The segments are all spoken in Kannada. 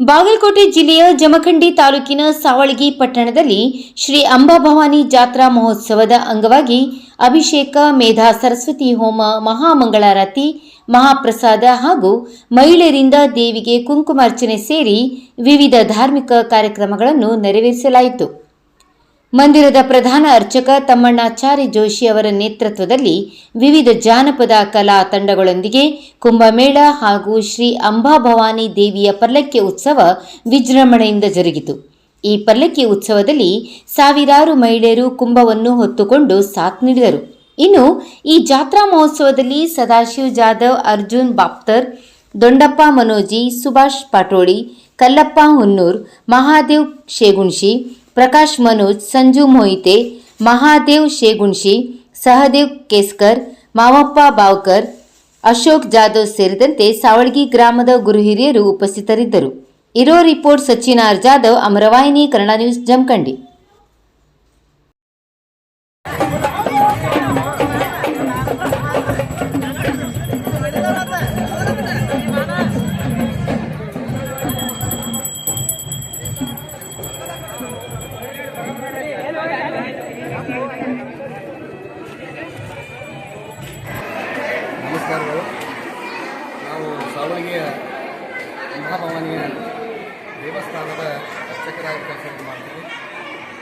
ಬಾಗಲಕೋಟೆ ಜಿಲ್ಲೆಯ ಜಮಖಂಡಿ ತಾಲೂಕಿನ ಸಾವಳಗಿ ಪಟ್ಟಣದಲ್ಲಿ ಶ್ರೀ ಅಂಬಾಭವಾನಿ ಜಾತ್ರಾ ಮಹೋತ್ಸವದ ಅಂಗವಾಗಿ ಅಭಿಷೇಕ ಮೇಧಾ ಸರಸ್ವತಿ ಹೋಮ ಮಹಾಮಂಗಳಾರತಿ, ಮಹಾಪ್ರಸಾದ ಹಾಗೂ ಮಹಿಳೆಯರಿಂದ ದೇವಿಗೆ ಕುಂಕುಮಾರ್ಚನೆ ಸೇರಿ ವಿವಿಧ ಧಾರ್ಮಿಕ ಕಾರ್ಯಕ್ರಮಗಳನ್ನು ನೆರವೇರಿಸಲಾಯಿತು. ಮಂದಿರದ ಪ್ರಧಾನ ಅರ್ಚಕ ತಮ್ಮಣ್ಣಾಚಾರಿ ಜೋಶಿ ಅವರ ನೇತೃತ್ವದಲ್ಲಿ ವಿವಿಧ ಜಾನಪದ ಕಲಾ ತಂಡಗಳೊಂದಿಗೆ ಕುಂಭಮೇಳ ಹಾಗೂ ಶ್ರೀ ಅಂಬಾಭವಾನಿ ದೇವಿಯ ಪಲ್ಲಕ್ಕಿ ಉತ್ಸವ ವಿಜೃಂಭಣೆಯಿಂದ ಜರುಗಿತು. ಈ ಪಲ್ಲಕ್ಕಿ ಉತ್ಸವದಲ್ಲಿ ಸಾವಿರಾರು ಮಹಿಳೆಯರು ಕುಂಭವನ್ನು ಹೊತ್ತುಕೊಂಡು ಸಾಥ್ ನೀಡಿದರು. ಇನ್ನು ಈ ಜಾತ್ರಾ ಮಹೋತ್ಸವದಲ್ಲಿ ಸದಾಶಿವ್ ಜಾಧವ್, ಅರ್ಜುನ್ ಬಾಪ್ತರ್ ದೊಂಡಪ್ಪ ಮನೋಜಿ, ಸುಭಾಷ್ ಪಾಟೋಳಿ, ಕಲ್ಲಪ್ಪ ಹುನ್ನೂರ್, ಮಹಾದೇವ್ ಶೇಗುಣ್ಶಿ ಪ್ರಕಾಶ್ ಮನೋಜ್, ಸಂಜು ಮೊಹಿತೆ, ಮಹಾದೇವ್ ಶೇಗುಣ್ಶಿ, ಸಹದೇವ್ ಕೇಸ್ಕರ್, ಮಾವಪ್ಪ ಬಾವ್ಕರ್, ಅಶೋಕ್ ಜಾಧವ್ ಸೇರಿದಂತೆ ಸಾವಳಗಿ ಗ್ರಾಮದ ಗುರು ಹಿರಿಯರು ಉಪಸ್ಥಿತರಿದ್ದರು. ಇರೋ report Sachin R Jadhav, Amaravahini, Kannada news, Jamkhandi. ಮಹಾಭವಾನಿಯ ದೇವಸ್ಥಾನದ ಅರ್ಚಕರಾಗಿ ಕೆಲಸ ಮಾಡ್ತೀವಿ.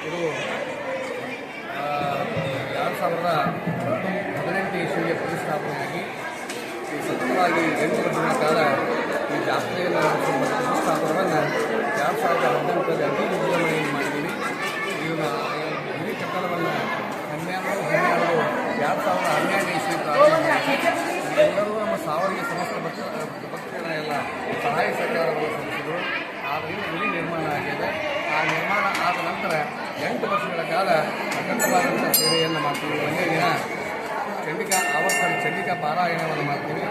ಇದು ಎರಡು ಸಾವಿರದ ಹದಿನೆಂಟು ಇಸ್ವಿಗೆ ಪ್ರತಿಷ್ಠಾಪನೆಯಾಗಿ ಸತತವಾಗಿ ಎಂಟು ವರ್ಷಗಳ ಕಾಲ ಈ ಜಾತ್ರೆಯನ್ನು ಪ್ರತಿಷ್ಠಾಪನವನ್ನು ಎರಡು ಸಾವಿರದ ಹದಿನೆಂಟರಲ್ಲಿ ವಿಜೃಂಭಣೆಯನ್ನು ಮಾಡಿದ್ದೀವಿ. ಇವನ ಇಡೀ ಕಟ್ಟಡವನ್ನು ಹನ್ನೆರಡು ಹನ್ನೆರಡು, ಎರಡು ಸಾವಿರದ ಹನ್ನೆರಡು ಇಸ್ವಿ ಎಲ್ಲರೂ ನಮ್ಮ ಸಾವಿಗೆ ಸಮಸ್ತ ಭಕ್ತ ಭಕ್ತರ ಎಲ್ಲ ಸಹಾಯ ಸಲ್ಲಿಸಿದರು ಆದ್ದರಿಂದ ಗುಡಿ ನಿರ್ಮಾಣ ಆಗಿದೆ. ಆ ನಿರ್ಮಾಣ ಆದ ನಂತರ ಎಂಟು ವರ್ಷಗಳ ಕಾಲ ಅಖಂಡವಾದಂಥ ಸೇವೆಯನ್ನು ಮಾಡ್ತೀವಿ. ಒಂದೇ ದಿನ ಚಂಡಿಕಾ ಆವರ್ತನ ಚಂಡಿಕಾ ಪಾರಾಯಣವನ್ನು ಮಾಡ್ತೀವಿ.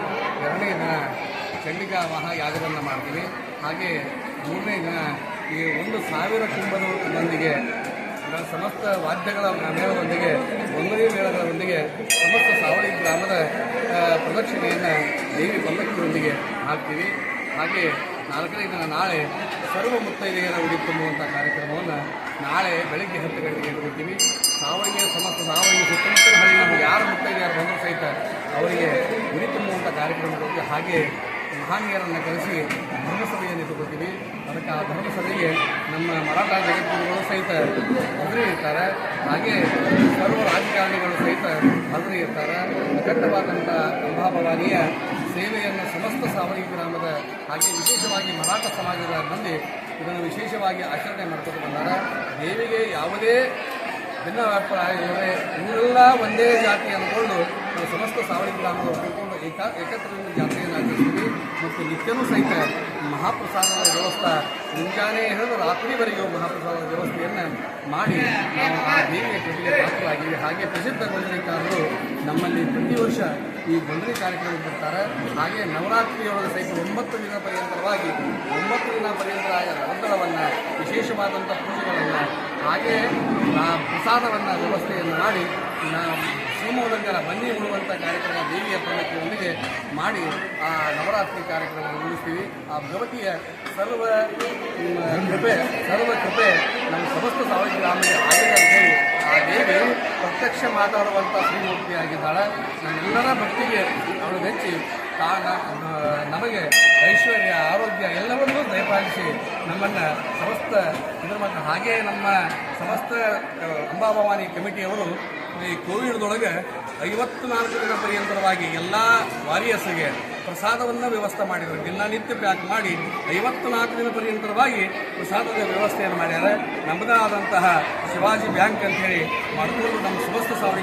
ಎರಡನೇ ದಿನ ಚಂಡಿಕಾ ಮಹಾಯಾಗವನ್ನು ಮಾಡ್ತೀವಿ. ಹಾಗೆ ಮೂರನೇ ದಿನ ಈ ಒಂದು ಸಾವಿರ ಕುಂಭದೊಂದಿಗೆ ಸಮಸ್ತ ವಾದ್ಯಗಳ ಮೇಳದೊಂದಿಗೆ ಒಂದನೇ ಮೇಳಗಳೊಂದಿಗೆ ಸಮಸ್ತ ಸಾವಳಿ ಗ್ರಾಮದ ಪ್ರದಕ್ಷಿಣೆಯನ್ನು ದೇವಿ ಪಲ್ಲಕ್ಕಿಯೊಂದಿಗೆ ಹಾಕ್ತೀವಿ ಹಾಗೆ ನಾಲ್ಕನೇ ದಿನ ನಾಳೆ ಸರ್ವ ಮುತ್ತೈದೆಯರ ಉಡಿ ತುಂಬುವಂಥ ಕಾರ್ಯಕ್ರಮವನ್ನು ನಾಳೆ ಬೆಳಗ್ಗೆ ಹತ್ತು ಗಂಟೆಗೆ ಇಟ್ಕೊಳ್ತೀವಿ ಸಾವಯ್ಯ ಸಮಸ್ತ ಸಾವಯ್ಯ ಸುತ್ತಮುತ್ತಲ ಹಳ್ಳಿನ ಯಾರು ಮುತ್ತೈದೆಯರು ಬಂದರೂ ಸಹಿತ ಅವರಿಗೆ ಉಡಿ ತುಂಬುವಂಥ ಕಾರ್ಯಕ್ರಮಗಳಿಗೆ ಹಾಗೆ ಮಹಾನೀಯರನ್ನು ಕರೆಸಿ ಧರ್ಮಸಭೆಯನ್ನು ಇಟ್ಟುಕೊಳ್ತೀವಿ ಅದಕ್ಕೆ ಆ ಧರ್ಮಸಭೆಗೆ ನಮ್ಮ ಮರಾಠ ಜಗದ್ಗುರುಗಳು ಸಹಿತ ಇರ್ತಾರೆ. ಹಾಗೆ ಸರ್ವ ರಾಜಕಾರಣಿಗಳು ಸಹಿತ ಇರ್ತಾರೆ. ಪ್ರಕಟವಾದಂಥ ಅಂಬಾಭವಾನಿಯ ಸೇವೆಯನ್ನು ಸಮಸ್ತ ಸಾವಳಿ ಗ್ರಾಮದ ಹಾಗೆ ವಿಶೇಷವಾಗಿ ಮರಾಠ ಸಮಾಜದ ಮಂದಿ ಇದನ್ನು ವಿಶೇಷವಾಗಿ ಆಚರಣೆ ಮಾಡ್ಕೊಂಡು ಬಂದಾಗ ದೇವಿಗೆ ಯಾವುದೇ ಭಿನ್ನ ಅಭಿಪ್ರಾಯ ಇಲ್ಲದೆ ಇವರೆಲ್ಲ ಒಂದೇ ಜಾತಿ ಅಂದ್ಕೊಂಡು ಸಮಸ್ತ ಸಾವಳಿ ಗ್ರಾಮದವರು ಕೂತ್ಕೊಂಡು ಏಕ ಏಕತ್ರದಿಂದ ಜಾತಿಯನ್ನು ಆಚರಿಸ್ತೀವಿ ಮತ್ತು ನಿತ್ಯನೂ ಸಹಿತ ಮಹಾಪ್ರಸಾದದ ವ್ಯವಸ್ಥೆ, ಮುಂಜಾನೆ ಹೇಳಿದ ರಾತ್ರಿವರೆಗೂ ಮಹಾಪ್ರಸಾದದ ವ್ಯವಸ್ಥೆಯನ್ನು ಮಾಡಿ ನಾವು ಆ ದೇವಿಯ ಕೃತಿಗೆ ಪಾತ್ರರಾಗಿವೆ ಹಾಗೆ ಪ್ರಸಿದ್ಧ ಗೊಂದಲಿಕಾರರು ನಮ್ಮಲ್ಲಿ ಪ್ರತಿ ವರ್ಷ ಈ ಗೊಂದಲಿ ಕಾರ್ಯಕ್ರಮ ಬರ್ತಾರೆ. ಹಾಗೆ ನವರಾತ್ರಿಯೊಳಗೆ ಸಹಿತ ಒಂಬತ್ತು ದಿನ ಪರ್ಯಂತರವಾಗಿ ಒಂಬತ್ತು ದಿನ ಪರ್ಯಂತರ ಗೊಂದಲವನ್ನು ವಿಶೇಷವಾದಂಥ ಪೂಜೆಗಳನ್ನು ಹಾಗೆ ಪ್ರಸಾದವನ್ನು ವ್ಯವಸ್ಥೆಯನ್ನು ಮಾಡಿ ನಾವು ಸೋಮೋದಂಗರ ಬನ್ನಿ ಉಳುವಂಥ ಕಾರ್ಯಕ್ರಮ ದೇವಿಯ ಪಲ್ಲಕ್ಕಿಯೊಂದಿಗೆ ಮಾಡಿ ಆ ನವರಾತ್ರಿ ಕಾರ್ಯಕ್ರಮವನ್ನು ಮುಗಿಸ್ತೀವಿ. ಆ ಭಗವತಿಯ ಸರ್ವ ಕೃಪೆ ಸರ್ವ ಕೃಪೆ ನಮ್ಮ ಸಮಸ್ತ ಸಾವಯವ ಗ್ರಾಮಕ್ಕೆ ಆಗಿದೆ ಅಂತೇಳಿ ಆ ದೇವಿ ಪ್ರತ್ಯಕ್ಷ ಮಾತಾಡುವಂಥ ಶ್ರೀಮೂರ್ತಿಯಾಗಿದ್ದಾಳೆ. ನಮ್ಮೆಲ್ಲರ ಭಕ್ತಿಗೆ ಅವಳು ಮೆಚ್ಚಿ ತಾನ ನಮಗೆ ಐಶ್ವರ್ಯ, ಆರೋಗ್ಯ ಎಲ್ಲವನ್ನೂ ದಯಪಾಲಿಸಿ ನಮ್ಮನ್ನು ಸಮಸ್ತ, ಇದ್ರ ಮತ್ತು ಹಾಗೆಯೇ ನಮ್ಮ ಸಮಸ್ತ ಅಂಬಾಭವಾನಿ ಕಮಿಟಿಯವರು ಈ ಕೋವಿಡ್ದೊಳಗೆ ಐವತ್ತು ನಾಲ್ಕು ದಿನ ಪರ್ಯಂತರವಾಗಿ ಎಲ್ಲ ವಾರಿಯರ್ಸ್ಗೆ ಪ್ರಸಾದವನ್ನು ವ್ಯವಸ್ಥೆ ಮಾಡಿದರು. ದಿನನಿತ್ಯ ಪ್ಯಾಕ್ ಮಾಡಿ ಐವತ್ತು ನಾಲ್ಕು ದಿನ ಪರ್ಯಂತರವಾಗಿ ಪ್ರಸಾದದ ವ್ಯವಸ್ಥೆಯನ್ನು ಮಾಡ್ಯಾರ. ನಮ್ಮದೇ ಆದಂತಹ ಶಿವಾಜಿ ಬ್ಯಾಂಕ್ ಅಂತೇಳಿ ಮಾಡಿಕೊಂಡು ನಮ್ಮ ಸಮಸ್ತ ಸಾವಳಿ